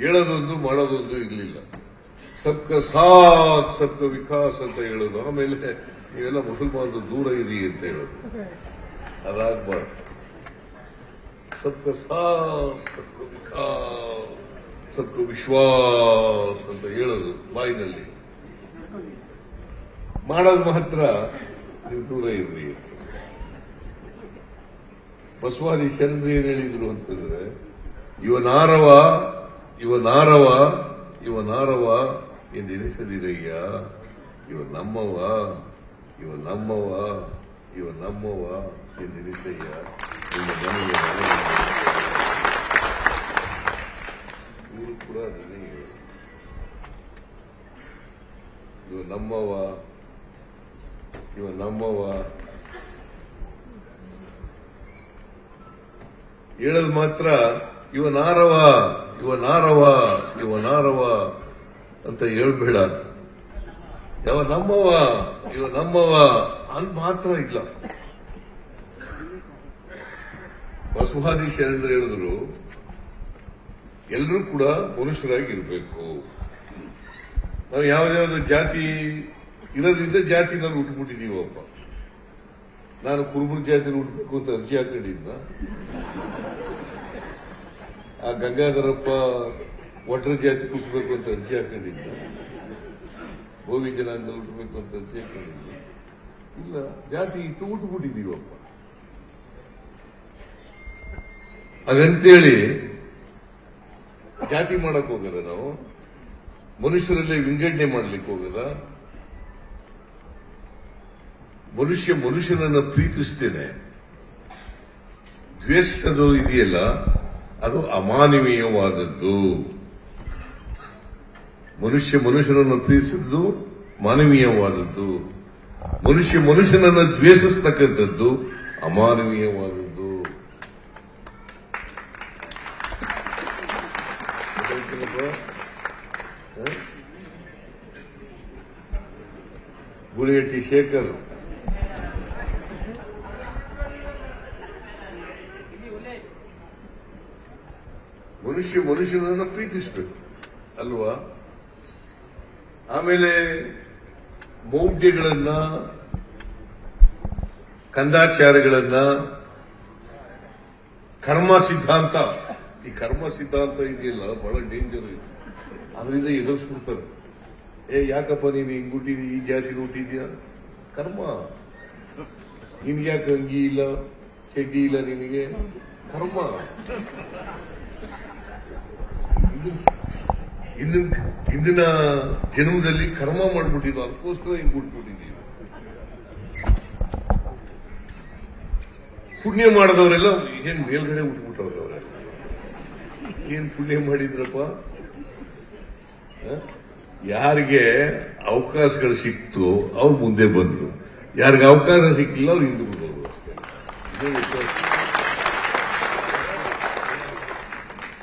ಹೇಳೋದೊಂದು ಮಾಡೋದೊಂದು ಇರಲಿಲ್ಲ. ಸಬ್ಕ ಸಾಥ್ ಸಬ್ಕ ವಿಕಾಸ್ ಅಂತ ಹೇಳೋದು. ಆಮೇಲೆ ನೀವೆಲ್ಲ ಮುಸಲ್ಮಾನರು ದೂರ ಇರಿ ಅಂತ ಹೇಳೋದು. ಅದಾಗಬಾರ್ದು. ಸಬ್ಕ ಸಾಥ್ ಸಬ್ಕ ವಿಕಾಸ್ ಸಬ್ಕ ವಿಶ್ವಾಸ್ ಅಂತ ಹೇಳೋದು ಬಾಯಿನಲ್ಲಿ. ಮಾಡೋದು ಮಾತ್ರ ನೀವು ದೂರ ಇರ್ರಿ ಅಂತ. ಬಸವಾದಿ ಶರಣರು ಏನ್ ಹೇಳಿದ್ರು ಅಂತಂದ್ರೆ ಇವನಾರವ ಇವನಾರವ ಇವನಾರವ ಎಂದೆನಿಸದಿರಯ್ಯ ಇವ ನಮ್ಮವ ಇವ ನಮ್ಮವ ಇವ ನಮ್ಮವ ಎಂದೆನಿಸಯ್ಯ ನಿಮ್ಮ ಮನೆಯ ಇವರು ಕೂಡ ಅದನ್ನೇ ಹೇಳೋದು. ಇವ ನಮ್ಮವ ಇವ ನಮ್ಮವ ಹೇಳದ್ ಮಾತ್ರ ಇವ ನಾರವ ಇವ ನಾರವ ಇವ ನಾರವ ಅಂತ ಹೇಳ್ಬೇಡ. ಯಾವ ನಮ್ಮವ, ಇವ ನಮ್ಮವ ಅಂತ ಮಾತ್ರ ಇಲ್ಲ. ಬಸವಾದಿ ಶರಣರು ಹೇಳಿದ್ರು ಎಲ್ಲರೂ ಕೂಡ ಮನುಷ್ಯರಾಗಿರ್ಬೇಕು. ನಾವು ಯಾವ್ದಾವ್ದು ಜಾತಿ ಇರೋದ್ರಿಂದ ಜಾತಿನಲ್ಲಿ ಹುಟ್ಟುಬಿಟ್ಟಿದೀವಪ್ಪ ನಾನು ಕುರುಬರ ಜಾತಿ ಹುಟ್ಟಬೇಕು ಅಂತ ಅರ್ಜಿ ಹಾಕೊಂಡಿದ್ನ ಆ ಗಂಗಾಧರಪ್ಪ ಒಟ್ರ ಜಾತಿ ಕುಟ್ಬೇಕು ಅಂತ ಅರ್ಜಿ ಹಾಕೊಂಡಿದ್ದ. ಭೋವಿ ಜನಾಂಗ ಹುಟ್ಟಬೇಕು ಅಂತ ಅರ್ಜಿ ಹಾಕೊಂಡಿದ್ದ. ಇಲ್ಲ, ಜಾತಿ ಇತ್ತು ಉಟ್ಬಿಟ್ಟಿದ್ದೀವಪ್ಪ ಅದಂತೇಳಿ ಜಾತಿ ಮಾಡಕ್ ಹೋಗದ ನಾವು? ಮನುಷ್ಯರಲ್ಲಿ ವಿಂಗಡಣೆ ಮಾಡ್ಲಿಕ್ಕೆ ಹೋಗದ? ಮನುಷ್ಯ ಮನುಷ್ಯನನ್ನು ಪ್ರೀತಿಸ್ತೇನೆ. ದ್ವೇಷಿಸೋದು ಇದೆಯಲ್ಲ? ಅದು ಅಮಾನವೀಯವಾದದ್ದು. ಮನುಷ್ಯ ಮನುಷ್ಯನನ್ನು ಪ್ರೀತಿಸಿದ್ದು ಮಾನವೀಯವಾದದ್ದು. ಮನುಷ್ಯ ಮನುಷ್ಯನನ್ನು ದ್ವೇಷಿಸ್ತಕ್ಕಂಥದ್ದು ಅಮಾನವೀಯವಾದದ್ದು? ಗುಳಿಗಟ್ಟಿ ಶೇಖರ್. ಮನುಷ್ಯ ಮನುಷ್ಯನನ್ನು ಪ್ರೀತಿಸಬೇಕು, ಅಲ್ವಾ? ಆಮೇಲೆ ಮೌಢ್ಯಗಳನ್ನ, ಕಂದಾಚಾರಗಳನ್ನ, ಕರ್ಮ ಸಿದ್ಧಾಂತ. ಈ ಕರ್ಮ ಸಿದ್ಧಾಂತ ಇದೆಯಲ್ಲ, ಬಹಳ ಡೇಂಜರ್ ಇದೆ. ಅದರಿಂದ ಎದುರಿಸ್ಬಿಡ್ತಾರೆ. ಏ, ಯಾಕಪ್ಪ ನೀನು ಹಿಂಗ್ ಹುಟ್ಟಿದಿ, ಈ ಜಾತಿ ಹುಟ್ಟಿದ್ಯಾ ಕರ್ಮ. ನಿನ್ಗೆ ಯಾಕೆ ಅಂಗಿ ಇಲ್ಲ, ಚಡ್ಡಿ ಇಲ್ಲ ನಿನಗೆ? ಕರ್ಮ. ಇದು- ಇಂದಿನ ಇಂದಿನ ಜನ್ಮದಲ್ಲಿ ಕರ್ಮ ಮಾಡ್ಬಿಟ್ಟಿದ್ದು, ಅದಕ್ಕೋಸ್ಕರ ಹಿಂಗ್ ಕೊಟ್ಬಿಟ್ಟಿದ್ದೀವಿ ಪುಣ್ಯ ಮಾಡಿದವರೆಲ್ಲ ಏನ್ ಮೇಲ್ಗಡೆ ಹುಟ್ಬಿಟ್ಟವ್ರೆ ಅವರೆಲ್ಲ ಏನ್ ಪುಣ್ಯ ಮಾಡಿದ್ರಪ್ಪ? ಯಾರಿಗೆ ಅವಕಾಶಗಳು ಸಿಕ್ತು ಅವ್ರು ಮುಂದೆ ಬಂದ್ರು. ಯಾರಿಗೆ ಅವಕಾಶ ಸಿಕ್ಕಿಲ್ಲ ಅವ್ರು ಹಿಂದೆ ಬಿಡೋರು ಅಷ್ಟೇ ಇದೇ ವ್ಯತ್ಯಾಸ. ಅಲ್ವಾ